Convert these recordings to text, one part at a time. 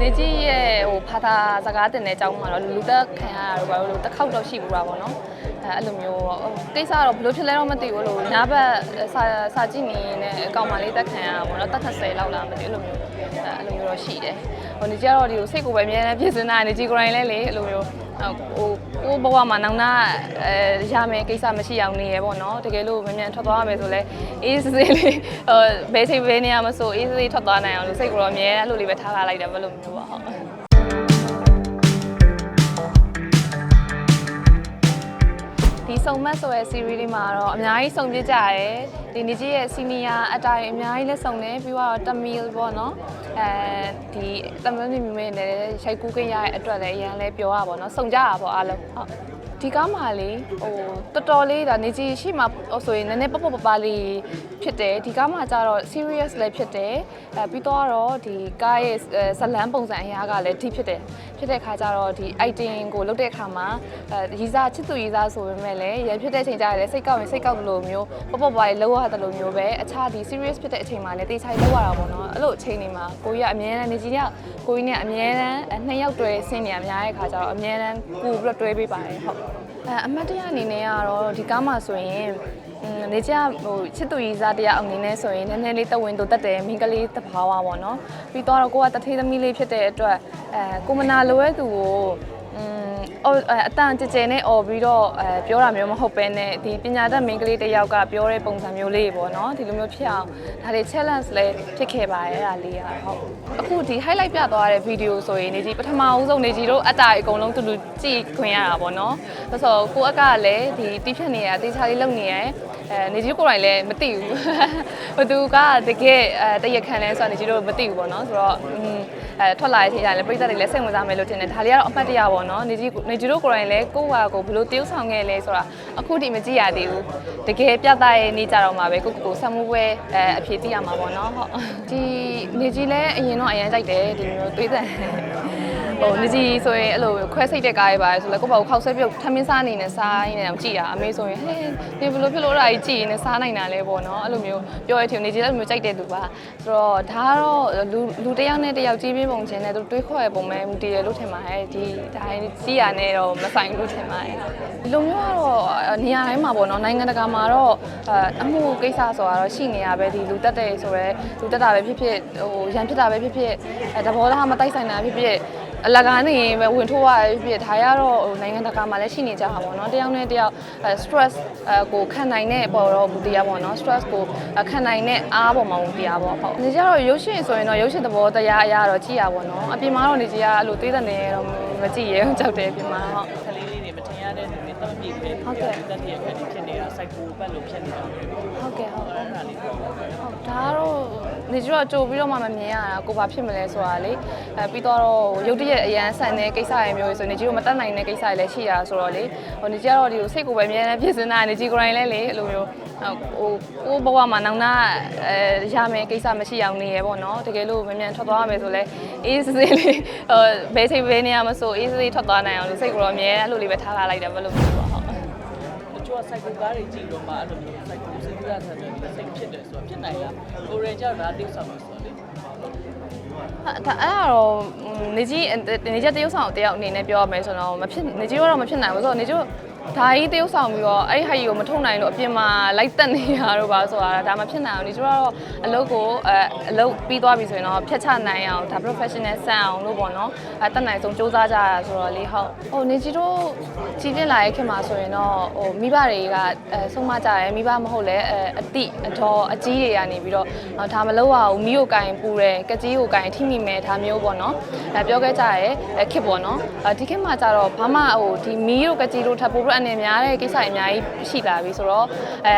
နေကြီးရဲ့ဟိုဖာသာစကားတင်တဲ့အကြောင်းမှာတော့လူသက်ခံရတာတော့ဘာလို့တစ်ခေါက်တော့ရှိဘူးတာပေါ့နော်အဲအဲ့လိုမျိုးဟိုကိစ္စတော့ဘယ်လိုဖြစ်လဲတော့မသိဘူးလို့ညာဘက်စာစာကြည့်နေနေအကောင်မလေးတက်ခံရတာပေါ့နော်တက်30လောက်လားမသိဘူးအဲ့လိုမျိုးအဲအဲ့လိုမျိုးတော့ရှိတယ်ဟိုနေကြီးကတော့ဒီကိုစိတ်ကိုပဲအများနဲ့ပြည့်စင်တာနေကြီးကိုယ်တိုင်လဲလေအဲ့လိုမျိုး ဟိုကိုဘဝမှာနောင်နာအဲရမယ်ကိစ္စမရှိအောင်နေရပေါ့နော်တကယ်လို့မြန်မြန်ထွက်သွားရမယ်ဆိုလဲအေးစစ်စစ်လေးဟိုဘယ်ချိန်ဘယ်နေရာမဆိုအေးစစ်စစ်ထွက်သွားနိုင်အောင်လို့စိတ်ကိုတော့အများအဲ့လိုလေးပဲထားထားလိုက်တယ်ဘယ်လိုမျိုးပါဟုတ် ဒီစုံမတ်ဆိုတဲ့ series လေးမှာတော့အများကြီးစုံပြစ်ကြရတယ်ဒီနေကြီးရဲ့ senior အတားတွေအများကြီးလည်းစုံတယ်ပြီးတော့တမီလ်ပေါ့နော်အဲဒီတမီလ်နေမျိုးနဲ့ရိုက်ကူးခင်ရတဲ့အတွက်လည်းအရင်လည်းပြောရပါတော့စုံကြတာပေါ့အားလုံးဟုတ် ဒီကားမှာလေဟိုတော်တော်လေးဒါနေကြီးရှိမှဆိုရင်နည်းနည်းပပပပလေးဖြစ်တယ်ဒီကားမှာကျတော့ serious လည်းဖြစ်တယ်အဲပြီးတော့ဒီကားရဲ့ဇလန်းပုံစံအရာကလည်းဒီဖြစ်တယ်ဖြစ်တဲ့ခါကျတော့ဒီ item ကိုလုပ်တဲ့အခါမှာအဲရီစာချစ်သူရီစာဆိုပေမဲ့လည်းရဖြစ်တဲ့အချိန်ကျရင်လည်းစိတ်ကောက်ရင်စိတ်ကောက်လို့မျိုးပပပလေးလောက်ရတယ်လို့မျိုးပဲအခြားဒီ serious ဖြစ်တဲ့အချိန်မှာလည်းတေချာလောက်ရတာပေါ့နော်အဲ့လိုအချိန်တွေမှာကိုကြီးကအမြဲတမ်းနေကြီးကကိုကြီးနဲ့အမြဲတမ်းနှစ်ယောက်တွဲဆင်းနေရများတဲ့ခါကျတော့အမြဲတမ်းကူပြီးတော့တွဲပေးပါတယ်ဟုတ်အဲအမတ်တရအနေနဲ့ကတော့ဒီကားမှာဆိုရင်လေကျဟိုချစ်သူရီစားတရားအနေနဲ့ဆိုရင်နည်းနည်းလေးတဝင်းတို့တက်တယ်မိန်းကလေးတဘာဝပေါ့နော်ပြီးတော့ကိုကတထေးသမီးလေးဖြစ်တဲ့အတွက်အဲကိုမနာလိုရဲ့သူကို အော်အတန်ကြကြနဲ့អော်ပြီးတော့အဲပြောတာမျိုးမဟုတ်ပဲနဲ့ဒီပညာတတ်မိန်းကလေးတစ်ယောက်ကပြောတဲ့ပုံစံမျိုးလေးပေါ့နော်ဒီလိုမျိုးဖြစ်အောင်ဒါတွေ challenge လည်းဖြစ်ခဲ့ပါတယ်အဲ့ဒါလေးอ่ะဟုတ်အခုဒီ highlight ပြသွားတဲ့ video ဆိုရင်နေကြီးပထမဦးဆုံးနေကြီးတို့အတားအကုန်လုံးတူတူကြည့်ခွင့်ရတာပေါ့နော်ဘာလို့ဆိုကိုအကလည်းဒီတီးဖြတ်နေရအသေးချာလေးလုပ်နေရအဲနေကြီးကိုယ်တိုင်လည်းမသိဘူးဘသူကတကယ်အဲတရခံလဲဆိုတာနေကြီးတို့မသိဘူးပေါ့နော်ဆိုတော့ အဲထွက်လာတဲ့အချိန်ကျရင်လည်းပြည်သက်တွေလည်းစိတ်ဝင်စားမယ်လို့ထင်တယ်ဒါလေးကတော့အမှတ်တရပေါ့နော်နေကြီးနေကြီးတို့ကိုယ်တိုင်လည်းကိုယ့်ဟာကိုယ်ဘယ်လိုတည်ဆောင်ခဲ့လဲဆိုတာအခုထိမကြည့်ရသေးဘူးတကယ်ပြသရဲ့နေကြတော့မှာပဲကိုယ့်ကိုယ်ကိုဆက်မှုပွဲအဲအဖြေသိရမှာပေါ့နော်ဟုတ်ဒီနေကြီးလည်းအရင်တော့အရင်ကြိုက်တယ်ဒီလိုမျိုးသွေးတန် ဟိုနေကြီးဆိုရင်အဲ့လိုခွဲစိတ်တဲ့ကားရပါဆိုလဲကိုယ့်ဘာကိုခောက်ဆွဲပြုတ်ထမင်းစားနေနဲ့စားရင်းနဲ့ကြည့်တာအမေဆိုရင်ဟဲ့ဒီဘယ်လိုဖြစ်လို့အဲ့ဒါကြီးကြည့်ရင်းနဲ့စားနိုင်တာလဲပေါ့နော်အဲ့လိုမျိုးပြောရထင်နေကြီးလည်းမျိုးကြိုက်တဲ့သူပါဆိုတော့ဒါကတော့လူလူတစ်ယောက်နဲ့တစ်ယောက်ကြီးပြင်းပုံချင်းနဲ့သူတွေးခေါ်ရပုံပဲမူတည်ရလို့ထင်ပါတယ်ဒီဒါကြီးရနဲ့တော့မဆိုင်ဘူးလို့ထင်ပါတယ်ဒီလိုမျိုးကတော့နေရာတိုင်းမှာပေါ့နော်နိုင်ငံတကာမှာတော့အမှုကိစ္စဆိုတာတော့ရှိနေရပဲဒီလူတက်တဲ့ဆိုရဲလူတက်တာပဲဖြစ်ဖြစ်ဟိုရန်ဖြစ်တာပဲဖြစ်ဖြစ်အဲတဘောသားမတိုက်ဆိုင်တာဖြစ်ဖြစ် အလကားနေရင်ပဲဝင်ထိုးရဖြစ်ဒါရတော့ဟိုနိုင်ငံတကာမှာလည်းရှိနေကြတာပေါ့နော်တယောက်နဲ့တယောက် stress ကိုခံနိုင်တဲ့ပေါ်တော့ဘူးတရားပေါ့နော် stress ကိုခံနိုင်တဲ့အားပေါ်မှာဘူးတရားပေါ့ဟုတ်နေကြတော့ရုပ်ရှင်ဆိုရင်တော့ရုပ်ရှင်သဘောတရားအရာတော့ကြည့်ရပါတော့အပြင်မှာတော့နေကြီးကအဲ့လိုသေးတဲ့နေတော့မကြည့်ရဘူးကြောက်တယ်အပြင်မှာဟုတ်ကလေးလေးတွေမထင်ရတဲ့ လူတွေတော့ပြည့်ပဲဟုတ်ကဲ့တက်တဲ့အခါတွေဖြစ်နေတာစိုက်ကိုပတ်လို့ဖြစ်နေတာပဲဟုတ်ကဲ့ဟုတ်အဲ့ဒါလေးပေါ့ဟုတ်ဒါကတော့နေကြတော့ကြိုပြီးတော့မှမမြင်ရတာကိုဘာဖြစ်မလဲဆိုတာလေအဲပြီးတော့ရုတ်တရက်အရန်ဆန်တဲ့ကိစ္စတွေမျိုးဆိုနေကြီးတို့မတက်နိုင်တဲ့ကိစ္စတွေလည်းရှိတာဆိုတော့လေဟိုနေကြီးကတော့ဒီကိုစိတ်ကိုပဲအများနဲ့ပြင်ဆင်တာနေကြီးကိုယ်တိုင်လည်းလေအဲ့လိုမျိုး ဟိုကိုဘဝမှာနောင်နာအဲရမယ်ကိစ္စမရှိအောင်နေရပေါ့နော်တကယ်လို့မြန်မြန်ထွက်သွားရမယ်ဆိုလဲအေးစစ်စစ်လေးဟိုဘယ်ချိန်ဘယ်နေရာမဆိုအေးစစ်စစ်ထွက်သွားနိုင်အောင်လို့စိတ်ကိုတော့အများအဲ့လိုလေးပဲထားထားလိုက်တယ်ဘယ်လိုမျိုးပေါ့ဟုတ်တချို့ကစိုက်ကိုကားတွေကြည့်တော့မှအဲ့လိုမျိုးစိုက်ကိုစဉ်းစားထားတယ်စိတ်ဖြစ်တယ်ဆိုတော့ဖြစ်နိုင်လားကိုရင်ကြဒါတိဆောက်လို့ဆိုတော့လေအဲ့ဒါအဲ့ဒါတော့နေကြီးနေကြီးတရုပ်ဆောင်တယောက်အနေနဲ့ပြောရမယ်ဆိုတော့မဖြစ်နေကြီးကတော့မဖြစ်နိုင်ဘူးဆိုတော့နေကြီး ဒါကြီးတရုပ်ဆောင်ပြီးတော့အဲ့ဒီဟာကြီးကိုမထုတ်နိုင်လို့အပြင်မှာလိုက်တက်နေရတော့ပါဆိုတာဒါမှဖြစ်နိုင်အောင်နေကြီးကတော့အလုပ်ကိုအဲအလုပ်ပြီးသွားပြီဆိုရင်တော့ဖြတ်ချနိုင်အောင်ဒါ professional ဆန်အောင်လို့ပေါ့နော်အဲတက်နိုင်ဆုံးစူးစမ်းကြရဆိုတော့လေဟုတ်ဟိုနေကြီးတို့ကြီးပြင်းလာရဲ့ခင်မှာဆိုရင်တော့ဟိုမိဘတွေကအဲဆုံးမကြတယ်မိဘမဟုတ်လဲအဲအတိအတော်အကြီးတွေကနေပြီးတော့ဒါမလုပ်ရဘူးမိကိုကင်ပူတယ်ကကြီးကိုကင်ထိမိမယ်ဒါမျိုးပေါ့နော်အဲပြောခဲ့ကြရဲခစ်ပေါ့နော်ဒီခေတ်မှာကျတော့ဘာမှဟိုဒီမီးတို့ကကြီးတို့ထပ်ပိုးပြီးအနေများတဲ့ကိစ္စတွေအများကြီးရှိလာပြီဆိုတော့အဲ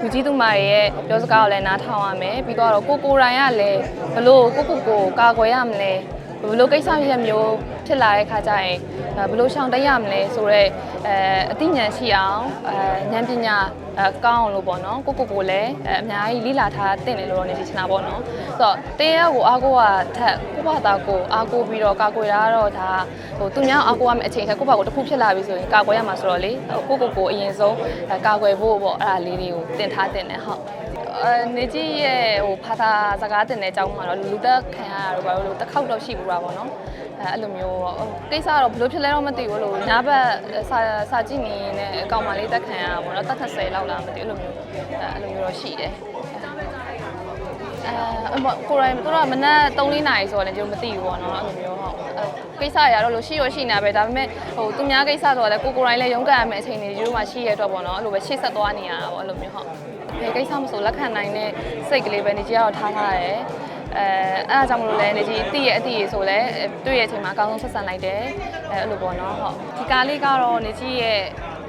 လူကြီးသူမတွေရဲ့ပြောစကားကိုလည်းနားထောင်ရမယ်ပြီးတော့ကိုကိုရိုင်းကလည်းဘလို့ကိုကိုကိုကာကွယ်ရမလဲဘလို့ကိစ္စရပ်မျိုးဖြစ်လာတဲ့ခါကျရင်ဘလို့ရှောင်တက်ရမလဲဆိုတော့အဲအသိဉာဏ်ရှိအောင်အဲဉာဏ်ပညာ အဲကောင်းအောင်လို့ပေါ့နော်ကိုကိုကိုလည်းအများကြီးလိလာထားတင်တယ်လို့တော့နေချင်တာပေါ့နော်ဆိုတော့တင်းရက်ကိုအားကိုကထက်ကိုဘာသာကိုအားကိုပြီးတော့ကာကွယ်တာကတော့ဒါဟိုသူများအားကိုရမယ့်အချိန်ထက်ကိုဘာကိုတစ်ခုဖြစ်လာပြီဆိုရင်ကာကွယ်ရမှာဆိုတော့လေကိုကိုကိုအရင်ဆုံးကာကွယ်ဖို့ပေါ့အဲ့ဒါလေးတွေကိုတင်ထားတင်တယ်ဟုတ်အဲ နေကြီးရဲ့ဟိုဘာသာစကားတင်တဲ့အကြောင်းမှာတော့လူသက်ခံရတာတော့ဘာလို့တစ်ခေါက်တော့ရှိဘူးတာပေါ့နော်အဲအဲ့လိုမျိုးဟိုကိစ္စတော့ဘယ်လိုဖြစ်လဲတော့မသိဘူးလို့ညာဘက်စာစာကြည့်နေတဲ့အကောင်မလေးတက်ခံရတာပေါ့နော်တက်30လောက်လားမသိဘူးအဲ့လိုမျိုးအဲအဲ့လိုမျိုးတော့ရှိတယ်အဲအမကိုရိုင်းတို့ကမနက်3-4နာရီဆိုတော့လည်းကျွန်တော်မသိဘူးပေါ့နော်အဲ့လိုမျိုးဟုတ်အဲကိစ္စရတော့လို့ရှိရရှိနေပဲဒါပေမဲ့ဟိုသူများကိစ္စဆိုတော့လည်းကိုကိုရိုင်းလည်းရုန်းကန်ရမယ့်အချိန်တွေတို့မှရှိရတော့ပေါ့နော်အဲ့လိုပဲရှေ့ဆက်သွားနေရတာပေါ့အဲ့လိုမျိုးဟုတ် ဘယ်ကိစ္စမဆိုလက်ခံနိုင်တဲ့စိတ်ကလေးပဲနေကြီးကတော့ထားထားရတယ်အဲအဲ့ဒါကြောင့်မလို့လဲနေကြီးတည့်ရဲ့အတည့်ရဆိုလဲတွေ့ရဲ့အချိန်မှာအကောင်းဆုံးဆက်ဆံလိုက်တယ်အဲအဲ့လိုပေါ့နော်ဟုတ်ဒီကားလေးကတော့နေကြီးရဲ့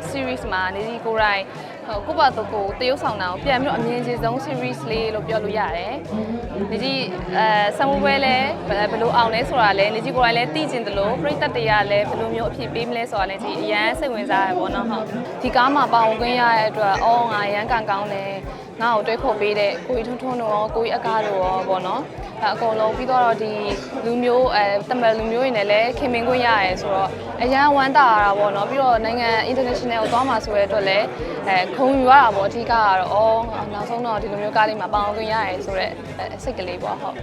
series မှာနေကြီးကိုရိုင်း ဟိုကိုပါတော့ကိုတရုပ်ဆောင်တာကိုပြန်ပြီးတော့အမြင်ကြီးဆုံး series လေးလို့ပြောလို့ရတယ်။နေကြီးအဲဆမ်မပွဲလဲဘယ်လိုအောင်လဲဆိုတာလဲနေကြီးကိုယ်တိုင်လဲသိကျင်တယ်လို့ပြိသက်တရားလဲဘယ်လိုမျိုးအဖြစ်ပေးမလဲဆိုတာလဲကြီးအရန်စိတ်ဝင်စားရပေါ့နော်ဟုတ်။ဒီကားမှာပါဝင်ခွင့်ရတဲ့အတွက်အော်ငါရန်ကန်ကောင်းတယ် ငါ့ကိုတွေးခေါ်ပေးတဲ့ကိုကြီးထွန်းထွန်းတို့ရောကိုကြီးအကားတို့ရောပေါ့နော်။အဲအကုန်လုံးပြီးတော့ဒီလူမျိုးအဲတမန်လူမျိုးတွေနဲ့လည်းခင်မင်ခွင့်ရရဲဆိုတော့အရန်ဝမ်းသာရတာပေါ့နော်ပြီးတော့နိုင်ငံ international ကိုသွားမှာဆိုရတဲ့အတွက်လည်းအဲခုံယူရတာပေါ့အဓိကကတော့အော်နောက်ဆုံးတော့ဒီလိုမျိုးကားလေးမှာပါဝင်ခွင့်ရရဲဆိုတော့စိတ်ကလေးပေါ့ဟုတ်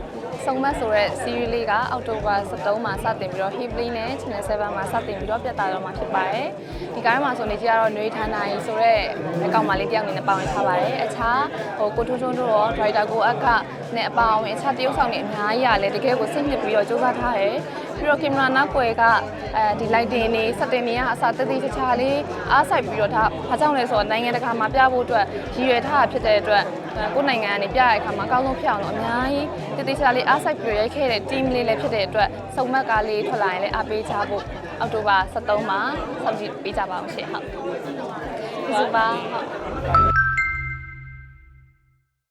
စုံမတ်ဆိုတဲ့ series လေးကအောက်တိုဘာ23မှာစတင်ပြီးတော့ Hiply နဲ့ Channel 7မှာစတင်ပြီးတော့ပြသတော့မှာဖြစ်ပါတယ်ဒီကားမှာဆိုနေကြတော့ຫນွေဌာနကြီးဆိုတော့အကောင်မလေးတယောက်အနေနဲ့ပါဝင်ထားပါတယ်အခြားဟိုကိုထွန်းထွန်းတို့ရော driver ကိုအကနဲ့အပါအဝင်အခြားတရုပ်ဆောင်တွေအများကြီးရလဲတကယ်ကိုစိတ်ညစ်ပြီးတော့စူးစမ်းထားတယ်ပြီးတော့ကင်မရာနောက်ွယ်ကအဲဒီ lighting တွေ setting တွေကအစားတသိချာချာလေးအားစိုက်ပြီးတော့ဒါဘာကြောင့်လဲဆိုတော့နိုင်ငံတကာမှာပြဖို့အတွက်ရည်ရွယ်ထားတာဖြစ်တဲ့အတွက်ကိုယ်နိုင်ငံကနေပြရတဲ့အခါမှာအကောင်းဆုံးဖြစ်အောင်လို့အများကြီး တသိချာလေးအားစိုက်ပြီးရိုက်ခဲ့တဲ့ team လေးလည်းဖြစ်တဲ့အတွက်စုံမက်ကားလေးထွက်လာရင်လည်းအားပေးကြဖို့အောက်တိုဘာ23မှာစောင့်ကြည့်ပေးကြပါအောင်ရှင့်ဟုတ်ကျေးဇူးပါဟုတ်